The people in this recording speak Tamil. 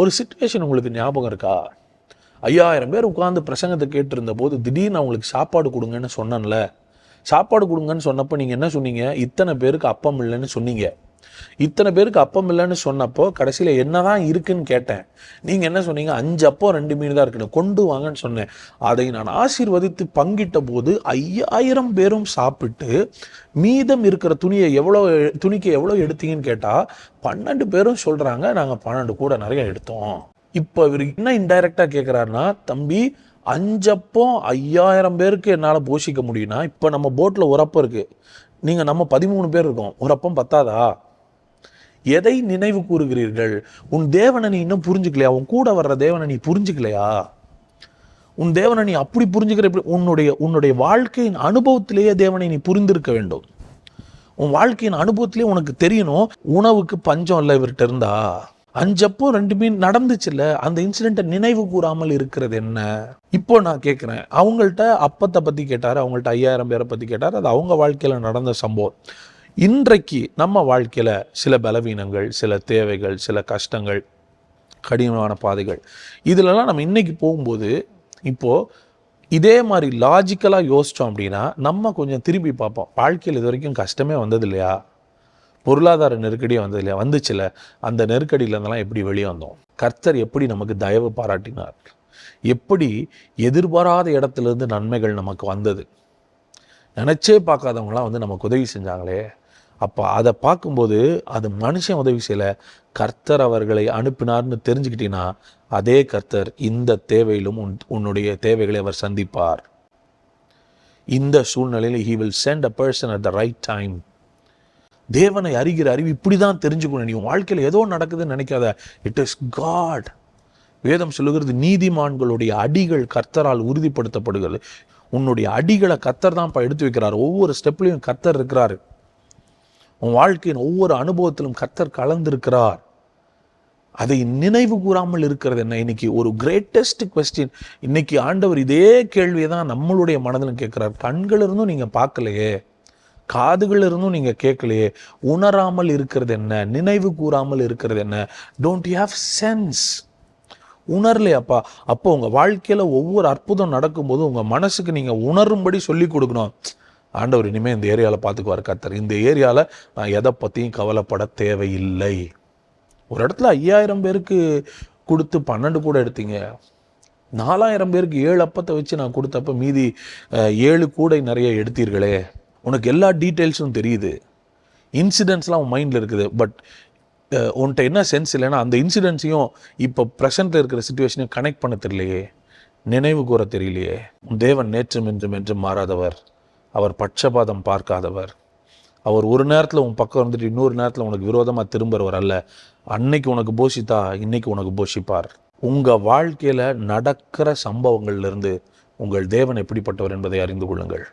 ஒரு சுச்சுவேஷன் உங்களுக்கு ஞாபகம் இருக்கா? ஐயாயிரம் பேர் உட்காந்து பிரசங்கத்தை கேட்டிருந்த போது திடீர்னு அவங்களுக்கு சாப்பாடு கொடுங்கன்னு சொன்னேன்ல. சாப்பாடு கொடுங்கன்னு சொன்னப்போ நீங்கள் என்ன சொன்னீங்க? இத்தனை பேருக்கு அப்பம் இல்லைன்னு சொன்னீங்க. இத்தனை பேருக்கு அப்பம் இல்லைன்னு சொன்னப்போ கடைசியில் என்னதான் இருக்குன்னு கேட்டேன். நீங்கள் என்ன சொன்னீங்க? அஞ்சு அப்பம் ரெண்டு மீன் தான் இருக்குன்னு கொண்டு வாங்கன்னு சொன்னேன். அதை நான் ஆசீர்வதித்து பங்கிட்ட போது ஐயாயிரம் பேரும் சாப்பிட்டு மீதம் இருக்கிற துணியை எவ்வளோ துணிக்கு எவ்வளோ எடுத்தீங்கன்னு கேட்டால் பன்னெண்டு பேரும் சொல்கிறாங்க நாங்கள் பன்னெண்டு கூட நிறைய எடுத்தோம். இப்போ இவர் என்ன இன்டைரக்டாக கேட்குறாருன்னா தம்பி அஞ்சப்போ ஐயாயிரம் பேருக்கு என்னால் போஷிக்க முடியும்னா இப்போ நம்ம போட்டில் உரப்பம் இருக்குது நீங்கள் நம்ம பதிமூணு பேர் இருக்கோம். உரப்பம் பத்தாதா? எதை நினைவு கூறுகிறீர்கள்? உன் தேவனை நீ இன்னும் புரிஞ்சுக்கலையா? உன் கூட வர்ற தேவனை நீ புரிஞ்சுக்கலையா? உன் தேவனை நீ அப்படி புரிஞ்சுக்கிற உன்னுடைய உன்னுடைய வாழ்க்கையின் அனுபவத்திலேயே தேவனை நீ புரிந்திருக்க வேண்டும். உன் வாழ்க்கையின் அனுபவத்திலேயே உனக்கு தெரியணும் உணவுக்கு பஞ்சம் இல்லை இவர்கிட்ட இருந்தா? அஞ்சப்போ ரெண்டு மீன் நடந்துச்சுல்ல அந்த இன்சிடென்ட்டை நினைவு கூறாமல் இருக்கிறது என்ன? இப்போ நான் கேட்குறேன் அவங்கள்ட்ட அப்பத்தை பற்றி கேட்டார் அவங்கள்ட்ட ஐயாயிரம் பேரை பற்றி கேட்டார் அது அவங்க வாழ்க்கையில் நடந்த சம்பவம். இன்றைக்கு நம்ம வாழ்க்கையில் சில பலவீனங்கள் சில தேவைகள் சில கஷ்டங்கள் கடினமான பாதைகள் இதிலெல்லாம் நம்ம இன்னைக்கு போகும்போது இப்போது இதே மாதிரி லாஜிக்கலாக யோசித்தோம் அப்படின்னா நம்ம கொஞ்சம் திருப்பி பார்ப்போம். வாழ்க்கையில் இது வரைக்கும் கஷ்டமே வந்தது இல்லையா பொருளாதார நெருக்கடியே வந்தது இல்லையா வந்துச்சுல. அந்த நெருக்கடியிலேருந்தெல்லாம் எப்படி வெளியே வந்தோம்? கர்த்தர் எப்படி நமக்கு தயவு பாராட்டினார்? எப்படி எதிர்பாராத இடத்துலேருந்து நன்மைகள் நமக்கு வந்தது? நினச்சே பார்க்காதவங்களாம் வந்து நமக்கு உதவி செஞ்சாங்களே? அப்போ அதை பார்க்கும்போது அது மனுஷன் உதவி செய்யலை. கர்த்தர் அவர்களை அனுப்பினார்னு தெரிஞ்சுக்கிட்டீங்கன்னா அதே கர்த்தர் இந்த தேவையிலும் உன் உன்னுடைய தேவைகளை அவர் சந்திப்பார். இந்த சூழ்நிலையில் he will send a person at the right time தேவனை அறிகிற அறிவு இப்படி தான் தெரிஞ்சுக்கணும். நீ வாழ்க்கையில் ஏதோ நடக்குதுன்னு நினைக்காத. இட் இஸ் காட் வேதம் சொல்லுகிறது நீதிமான்களுடைய அடிகள் கர்த்தரால் உறுதிப்படுத்தப்படுகிறது. உன்னுடைய அடிகளை கத்தர் தான் எடுத்து வைக்கிறார். ஒவ்வொரு ஸ்டெப்லையும் கத்தர் இருக்கிறார். உன் வாழ்க்கையின் ஒவ்வொரு அனுபவத்திலும் கர்த்தர் கலந்திருக்கிறார். அதை நினைவு கூறாமல் இருக்கிறது என்ன? இன்னைக்கு ஒரு கிரேட்டஸ்ட் கொஸ்டின் இன்னைக்கு ஆண்டவர் இதே கேள்வியை தான் நம்மளுடைய மனதிலும் கேட்குறார். கண்கள் இருந்தும் நீங்கள் பார்க்கலையே. காதுகள் இருந்தும் நீங்கள் கேட்கலையே. உணராமல் இருக்கிறது என்ன? நினைவு கூறாமல் இருக்கிறது என்ன? டோன்ட் யூ ஹாவ் சென்ஸ் உணரலையாப்பா அப்போ. உங்கள் வாழ்க்கையில் ஒவ்வொரு அற்புதம் நடக்கும்போது உங்கள் மனசுக்கு நீங்கள் உணரும்படி சொல்லி கொடுக்கணும். ஆண்டவர் இனிமேல் இந்த ஏரியாவில் பார்த்துக்குவார் கத்தர் இந்த ஏரியாவில் நான் எதை பற்றியும் கவலைப்பட தேவையில்லை. ஒரு இடத்துல ஐயாயிரம் பேருக்கு கொடுத்து பன்னெண்டு கூட எடுத்தீங்க. நாலாயிரம் பேருக்கு ஏழு அப்பத்தை வச்சு நான் கொடுத்தப்ப மீதி ஏழு கூடை நிறைய எடுத்தீர்களே. உனக்கு எல்லா டீட்டெயில்ஸும் தெரியுது. இன்சிடென்ட்ஸ்லாம் உன் மைண்டில் இருக்குது. பட் உன்கிட்ட என்ன சென்ஸ் இல்லைன்னா அந்த இன்சிடென்ட்ஸையும் இப்போ ப்ரெசண்ட்டில் இருக்கிற சுச்சுவேஷனையும் கனெக்ட் பண்ண தெரியலையே. நினைவு கூற தெரியலையே. தேவன் நேற்றும் என்றும் என்றும் மாறாதவர். அவர் பட்சபாதம் பார்க்காதவர். அவர் ஒரு நேரத்தில் உன் பக்கம் இருந்துட்டு இன்னொரு நேரத்தில் உனக்கு விரோதமாக திரும்புறவர் அல்ல. அன்னைக்கு உனக்கு போஷித்தா இன்னைக்கு உனக்கு போஷிப்பார். உங்கள் வாழ்க்கையில் நடக்கிற சம்பவங்கள்லேருந்து உங்கள் தேவன் எப்படிப்பட்டவர் என்பதை அறிந்து கொள்ளுங்கள்.